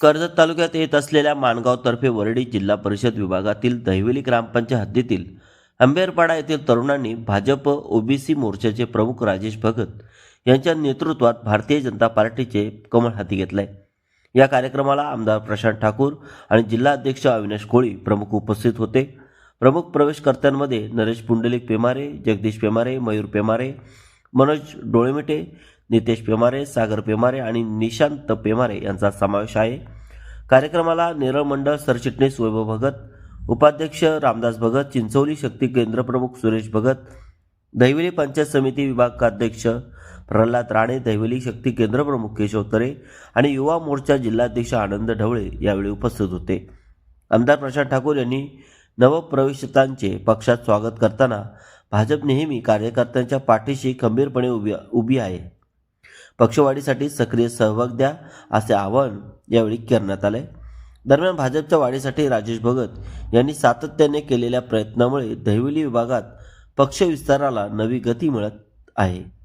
कर्जत तालुक्यात येत असलेल्या माणगावतर्फे वरडी जिल्हा परिषद विभागातील दहिवली ग्रामपंचायत हद्दीतील आंबेरपाडा येथील तरुणांनी भाजप ओबीसी मोर्चाचे प्रमुख राजेश भगत यांच्या नेतृत्वात भारतीय जनता पार्टीचे कमळ हाती घेतलंय. या कार्यक्रमाला आमदार प्रशांत ठाकूर आणि जिल्हा अध्यक्ष अविनाश कोळी प्रमुख उपस्थित होते. प्रमुख प्रवेशकर्त्यांमध्ये नरेश पुंडलिक पेमारे जगदीश पेमारे मयूर पेमारे मनोज डोळेमिटे नितेश पेमारे सागर पेमारे आणि निशांत पेमारे यांचा समावेश आहे. कार्यक्रमाला नेरळ मंडळ सरचिटणीस वैभव भगत उपाध्यक्ष रामदास भगत चिंचोली शक्ती केंद्र प्रमुख सुरेश भगत दहिवली पंचायत समिती विभागाध्यक्ष प्रल्हाद राणे दहिवली शक्ती केंद्र प्रमुख केशव तरे आणि युवा मोर्चा जिल्हाध्यक्ष आनंद ढवळे यावेळी उपस्थित होते. आमदार प्रशांत ठाकूर यांनी नवप्रवेशितांचे पक्षात स्वागत करताना भाजप नेहमी कार्यकर्त्यांच्या पाठीशी खंबीरपणे उभी उभी आहे. पक्षवाढीसाठी सक्रिय सहभाग द्या असे आवाहन यावेळी करण्यात आले. दरम्यान भाजपच्या वाढीसाठी राजेश भगत यांनी सातत्याने केलेल्या प्रयत्नामुळे दहिवली विभागात पक्ष विस्ताराला नवी गती मिळत आहे.